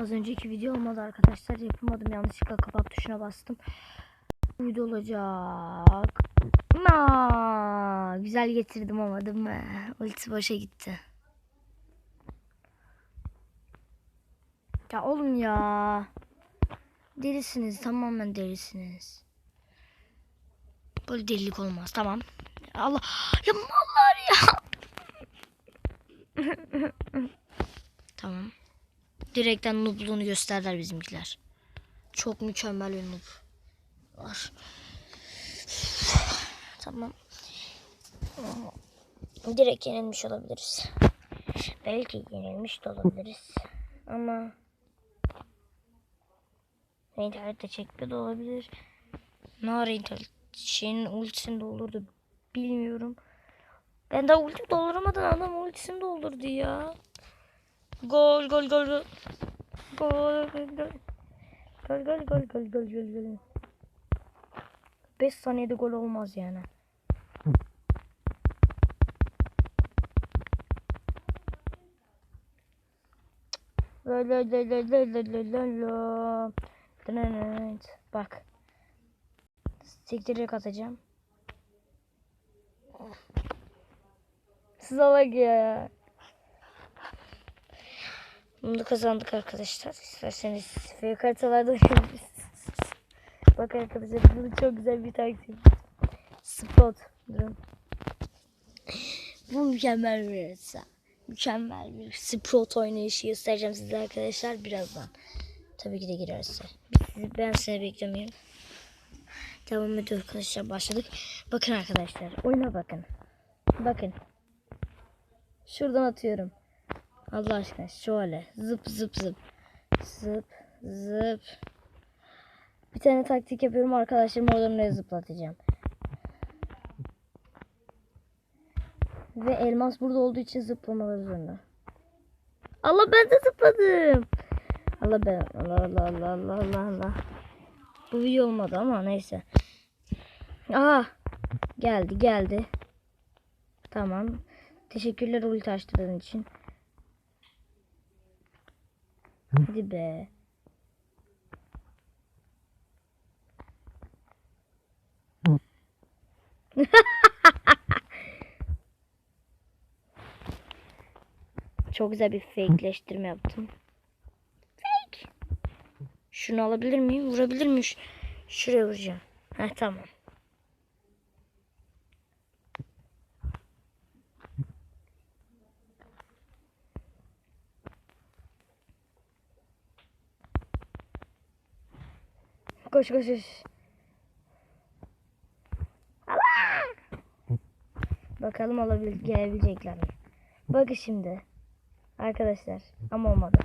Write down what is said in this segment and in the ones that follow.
Az önceki video olmadı arkadaşlar. Yapamadım. Yanlışlıkla kapat tuşuna bastım. Uydu olacak. Aa, güzel getirdim ama değil mi? Ulti boşa gitti. Ya oğlum ya. Delisiniz. Tamamen delisiniz. Böyle delilik olmaz. Tamam. Allah. Ya mallar ya. tamam. Direkten noobluğunu gösterdiler bizimkiler. Çok mükemmel bir noob var. Tamam. Direkt yenilmiş olabiliriz. Belki yenilmiş de olabiliriz. Ama internette çekme de olabilir. Ne ara internet şeyin ultisini doldurdu bilmiyorum. Ben daha ulti dolduramadan adam ultisini doldurdu ya. Gol gol gol gol. Gol gol gol. Gol gol gol gol gol gol gol. 5 saniyede gol olmaz yani. Bak. Sektirerek atacağım. Salak ya. Bunu da kazandık arkadaşlar. İsterseniz fake haritalarda. Bak arkadaşlar bu çok güzel bir taktik. Spot. Durun. Bu mükemmel bir harita. Mükemmel bir sprot oynayışı göstereceğim size arkadaşlar birazdan. Tabii ki de girerse. Ben seni beklemiyorum. Devam ediyor arkadaşlar başladık. Bakın arkadaşlar oyuna bakın. Bakın. Şuradan atıyorum. Allah aşkına şöyle zıp zıp zıp. Zıp zıp. Bir tane taktik yapıyorum arkadaşlarım oradan oraya zıplatacağım. Ve elmas burada olduğu için zıplamaları zorunda. Allah ben de zıpladım. Allah ben Allah Allah Allah Allah Allah Allah. Bu video olmadı ama neyse. Aha geldi geldi. Tamam. Teşekkürler ulti açtırdığın için. Hadi be. Çok güzel bir fakeleştirme yaptım. Fake. Şunu alabilir miyim? Vurabilir miyim? Şuraya vuracağım. Heh tamam. Koş koş koş. Allah! Bakalım alabil gelebilecekler mi? Bakın şimdi. Arkadaşlar ama olmadı.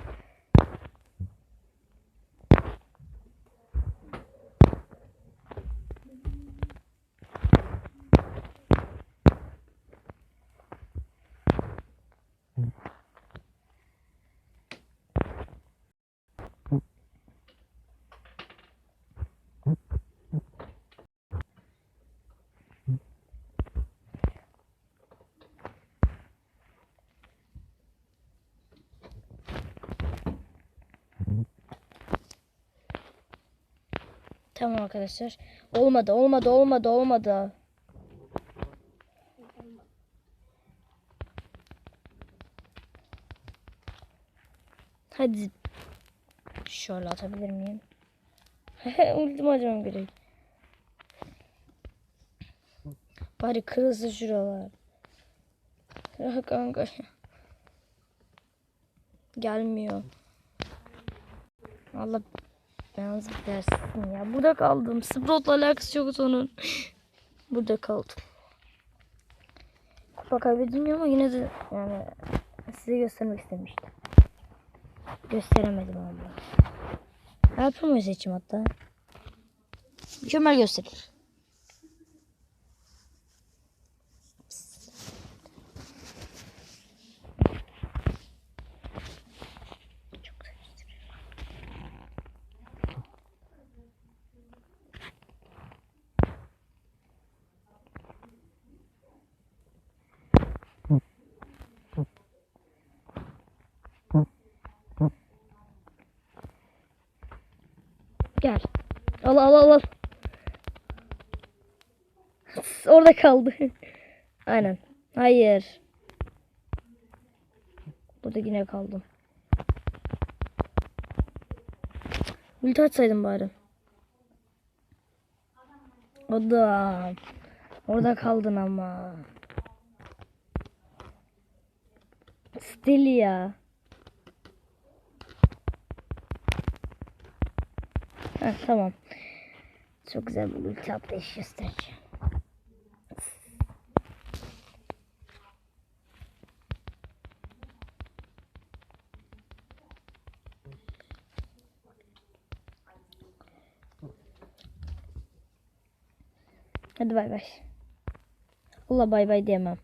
Tamam arkadaşlar. Olmadı, olmadı, olmadı, olmadı. Hadi. Şöyle atabilir miyim? Ultim acımam gerek. Bari kırılsın şuralar. Ya kanka. Gelmiyor. Allah Yalnız dersin ya. Burada kaldım. Sprout'la alakası yok onun. Burada kaldım. Kupa kaybedilmiyor ama yine de yani size göstermek istemiştim. Gösteremedim ama. Yapımı seçim hatta. Mükemmel gösterir. Çok güzel gösteriyor. Gel. Al al al al. Orada kaldı. Aynen. Hayır. Burada yine kaldım. Ulti açsaydım bari. Adam. Orada kaldın ama. Stil ya. Heh, tamam. Çok güzel bir ulti atlayış göstereceğim. Hadi bay bay. Allah bay bay diyemem.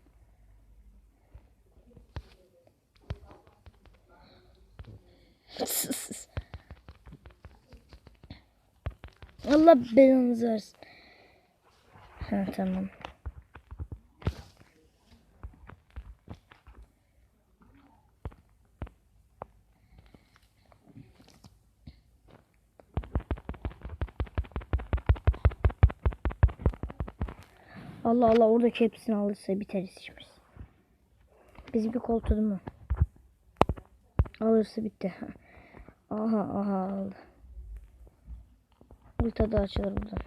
Allah belanızı versin. Ha tamam. Allah Allah oradaki hepsini alırsa biteriz işimiz. Bizim bir koltuğu mu? Alırsa bitti. Aha aha aldı. Ulti da açılır buradan.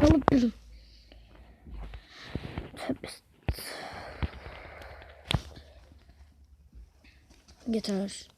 Alıp durun. Tövbe. Yeter.